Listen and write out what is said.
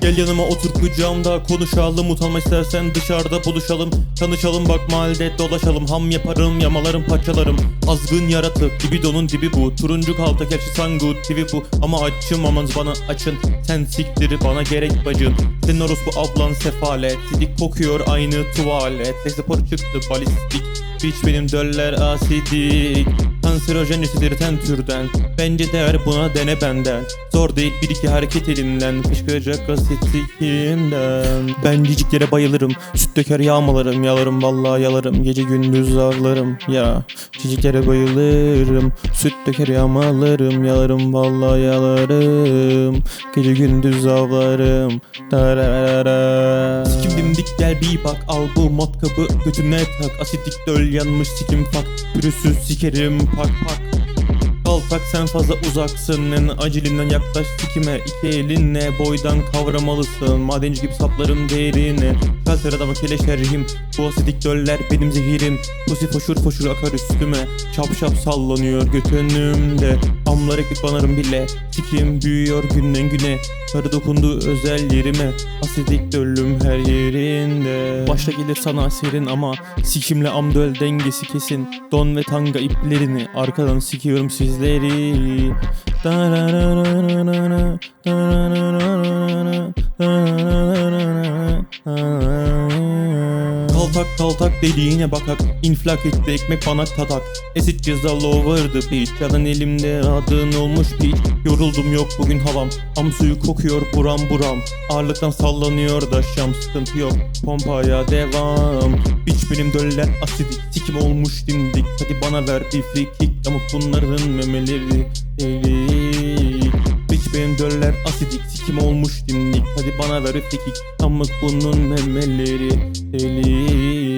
Gel yanıma otur kucağımda konuşalım Utanma istersen dışarıda buluşalım. Tanışalım bak mahallede dolaşalım. Ham yaparım yamalarım parçalarım. Azgın yaratık libidonun dibi bu. Turuncu kalta gerçi sangut TV bu. Ama açım aman bana açın. Sen siktir bana gerek bacın. Senin orospu ablan sefalet. Sidik kokuyor aynı tuvalet. Sesipor çıktı balistik. Biç benim döller asidik Kanserojen ten türden. Bence değer buna dene benden. Zor değil bir iki hareket elimden. Fışkıracak sikimden Ben ciciklere bayılırım. Süt döker yağmalarım. Yalarım vallahi yalarım. Gece gündüz ağlarım Ya. Ciciklere bayılırım. Süt döker yağmalarım. Yalarım vallahi yalarım. Gece gündüz avlarım Dararara. Sikim dimdik gel bir bak. Al bu matkabı götüne tak. Asidik döl yanmış sikim fak. Pürüzsüz sikerim Puck, puck. Kaltak sen fazla uzaksın En acilinden yaklaş sikime. İki elinle boydan kavramalısın Madenci gibi saplarım değerini Kalser adama keleşerhim Bu asidik döller benim zehirim Pusi foşur foşur akar üstüme Şap şap sallanıyor götünümde Amlar eklik banarım bile Sikim büyüyor günden güne. Karı dokundu özel yerime Asidik döllüm her yerinde. Başta gelir sana serin ama Sikimle am döl dengesi kesin. Don ve tanga iplerini Arkadan sikiyorum sizleri Dararararara, Kaltak kaltak deliğine bakak. İnflak etti ekmek banak tadak Esit cezalı over the beach Yalan elimde adın olmuş beach Yoruldum yok bugün havam. Am suyu kokuyor buram buram. Ağırlıktan sallanıyor da şam sıkıntı yok. Pompaya devam. Biç benim döller asidik. Sikim olmuş dimdik. Hadi bana ver bir free kick. Ama bunların memeleri. Delik Biç benim döller asidik Sikim olmuş dimdik. Hadi bana ver kick Ama bunun memeleri delik